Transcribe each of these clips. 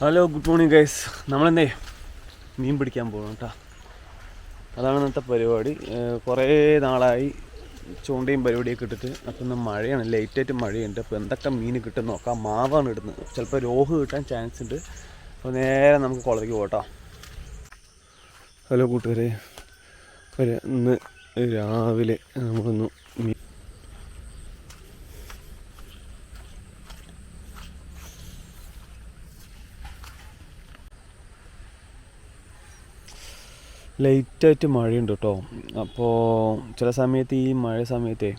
Hello good morning guys നമ്മളെന്തേ? മീൻ പിടിക്കാൻ പോകണം കേട്ടോ അതാണ് ഇന്നത്തെ പരിപാടി. കുറേ നാളായി ചൂണ്ടയും പരിപാടിയൊക്കെ ഇട്ടിട്ട്. അപ്പം ഇന്ന് മഴയാണ്. ലേറ്റായിട്ട് മഴയുണ്ട്. അപ്പോൾ എന്തൊക്കെ മീൻ കിട്ടും നോക്കാം. മാവാണ് ഇടുന്നത്. ചിലപ്പോൾ രോഹ് കിട്ടാൻ ചാൻസ് ഉണ്ട്. അപ്പോൾ നേരെ നമുക്ക് കുളത്തേക്ക് പോകട്ടോ ഹലോ കൂട്ടുകാരെ. ഇന്ന് രാവിലെ നമ്മളൊന്ന് ലൈറ്റായിട്ട് മഴയുണ്ട് കേട്ടോ. അപ്പോൾ ചില സമയത്ത് ഈ മഴ സമയത്തെ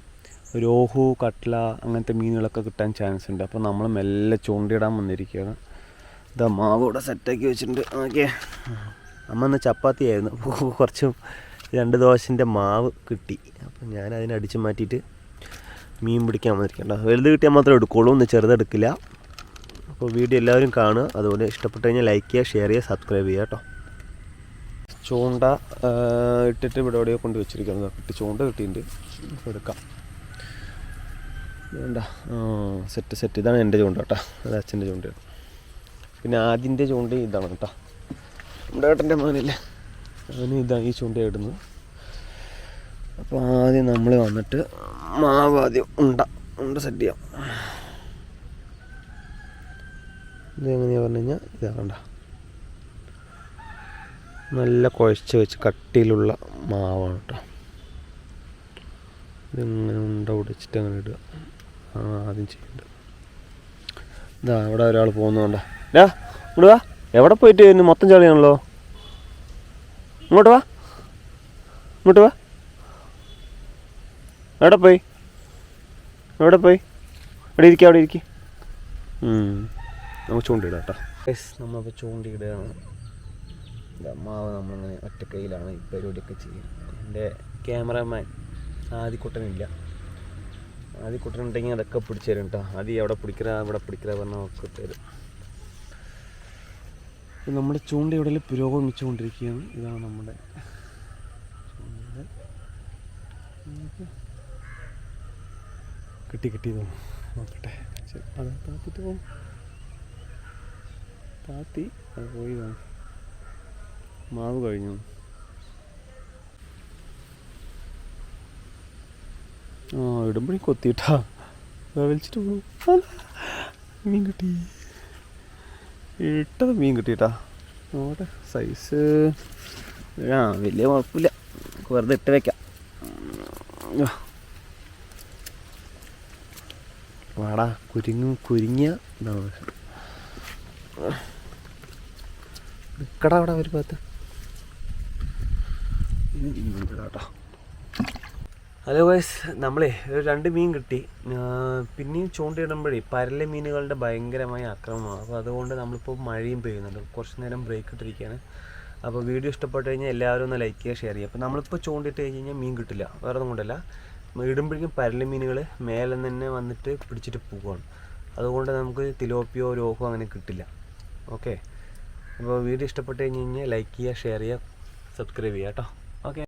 രോഹു കട്ട്ല അങ്ങനത്തെ മീനുകളൊക്കെ കിട്ടാൻ ചാൻസ് ഉണ്ട്. അപ്പോൾ നമ്മൾ മെല്ലെ ചൂണ്ടിയിടാൻ വന്നിരിക്കുകയാണ്. ഇതാ മാവ് ഇവിടെ സെറ്റാക്കി വെച്ചിട്ടുണ്ട്. ഓക്കെ അമ്മ ഇന്ന് ചപ്പാത്തി ആയിരുന്നു. അപ്പോൾ കുറച്ച് രണ്ട് ദോശന്റെ മാവ് കിട്ടി. അപ്പോൾ ഞാൻ അതിനെ അടിച്ച് മാറ്റിയിട്ട് മീൻ പിടിക്കാൻ വന്നിരിക്കണ്ട വലുത് കിട്ടിയാൽ മാത്രമേ എടുക്കുള്ളൂ. ഒന്ന് ചെറുതെടുക്കില്ല അപ്പോൾ വീഡിയോ എല്ലാവരും കാണുക. അതുപോലെ ഇഷ്ടപ്പെട്ടു കഴിഞ്ഞാൽ ലൈക്ക് ചെയ്യുക ഷെയർ ചെയ്യുക സബ്സ്ക്രൈബ് ചെയ്യുക കേട്ടോ. ചൂണ്ട ഇട്ടിട്ട് ഇവിടെ എവിടെയോ കൊണ്ട് വെച്ചിരിക്കുന്നത് കിട്ടി ചൂണ്ട കിട്ടിയിട്ടുണ്ട്. അപ്പോൾ എടുക്കാം. വേണ്ട സെറ്റ് സെറ്റ് ഇതാണ് എന്റെ ചൂണ്ട കേട്ടോ. അത് അച്ഛന്റെ ചൂണ്ടയാണ്. പിന്നെ ആദ്യന്റെ ചൂണ്ട ഇതാണ് കേട്ടോ. നമ്മുടെ ഏട്ടന്റെ മോനല്ലേ? അവന് ഇതാണ് ഈ ചൂണ്ട ഇടുന്നത്. അപ്പോൾ ആദ്യം നമ്മൾ വന്നിട്ട് മാവ് ആദ്യം ഉണ്ട ഉണ്ട സെറ്റ് ചെയ്യാം. ഇതെങ്ങനെയാണ് പറഞ്ഞു കഴിഞ്ഞാൽ ഇതാ കണ്ട. നല്ല കുഴച്ച് വെച്ച് കട്ടിയിലുള്ള മാവാണ് കേട്ടോ ഇതിങ്ങനെ ഉണ്ട ഉടച്ചിട്ട് അങ്ങനെ ഇടുക. ആ ആദ്യം ചെയ്യേണ്ടത് ഇതാ അവിടെ ഒരാൾ പോകുന്നുണ്ടോ ഡാ ഇവിടെ വാ. എവിടെ പോയിട്ട് ഇന്ന് മൊത്തം ചളിയാണല്ലോ? ഇങ്ങോട്ട് വാ. ഇങ്ങോട്ട് വാ. എവിടെ പോയി? എവിടെ പോയി? അവിടെ ഇരിക്കുക അവിടെ ഇരിക്കുക നമുക്ക് ചൂണ്ടിടാം കേട്ടോ നമ്മളിപ്പോൾ ചൂണ്ടിയിടുകയാണ്. മാവ് നമ്മളിങ്ങനെ ഒറ്റ കയ്യിലാണ് ഈ പരിപാടിയൊക്കെ ചെയ്യുന്നത്. എന്റെ ക്യാമറമാൻ ആദ്യക്കുട്ടനില്ല ആദ്യക്കുട്ടനുണ്ടെങ്കിൽ അതൊക്കെ പിടിച്ചു തരും കേട്ടോ ആദ്യം എവിടെ പിടിക്കറ ഇവിടെ പിടിക്കറ പറഞ്ഞാൽ ഒക്കെ തരും. നമ്മുടെ ചൂണ്ടയുടെ പുരോഗമിച്ചുകൊണ്ടിരിക്കുകയാണ്. ഇതാണ് നമ്മുടെ. കിട്ടി കിട്ടി നോക്കട്ടെ. അത് താത്തിട്ട് പോകും താത്തി അത് പോയി തോന്നുന്നു മാവ് കഴിഞ്ഞു. ആ ഇടുമ്പോഴേ കൊത്തിയിട്ടാ. വലിച്ചിട്ട് പോകും മീൻ കിട്ടി. ഇട്ടത് മീൻ കിട്ടിയിട്ടാ. നോട്ടെ സൈസ് ആ വലിയ കുഴപ്പമില്ല. വെറുതെ ഇട്ട് വെക്കാം. വാടാ കുരുങ്ങും കുരുങ്ങിയ നിക്കടാ അവിടെ ഒരു ഭാഗത്ത്. ഹലോ വൈസ് നമ്മളെ ഒരു രണ്ട് മീൻ കിട്ടി. പിന്നെയും ചൂണ്ടയിടുമ്പോഴേ പരല മീനുകളുടെ ഭയങ്കരമായ ആക്രമണമാണ് അപ്പോൾ അതുകൊണ്ട് നമ്മളിപ്പോൾ മഴയും പെയ്യുന്നുണ്ട്. കുറച്ച് നേരം ബ്രേക്ക് ഇട്ടിരിക്കുകയാണ്. അപ്പോൾ വീഡിയോ ഇഷ്ടപ്പെട്ട് കഴിഞ്ഞാൽ എല്ലാവരും ഒന്ന് ലൈക്ക് ചെയ്യുക ഷെയർ ചെയ്യുക. അപ്പോൾ നമ്മളിപ്പോൾ ചൂണ്ടിട്ട് കഴിഞ്ഞ് കഴിഞ്ഞാൽ മീൻ കിട്ടില്ല. വേറെ ഒന്നും കൊണ്ടല്ല. ഇടുമ്പോഴേക്കും പരല മീനുകൾ മേലെ തന്നെ വന്നിട്ട് പിടിച്ചിട്ട് പോവുകയാണ്. അതുകൊണ്ട് നമുക്ക് തിലോപ്പിയോ രോഹോ അങ്ങനെ കിട്ടില്ല. ഓക്കെ അപ്പോൾ വീഡിയോ ഇഷ്ടപ്പെട്ട് കഴിഞ്ഞ് കഴിഞ്ഞാൽ ലൈക്ക് ചെയ്യുക ഷെയർ ചെയ്യുക സബ്സ്ക്രൈബ് ചെയ്യുക കേട്ടോ. ഓക്കെ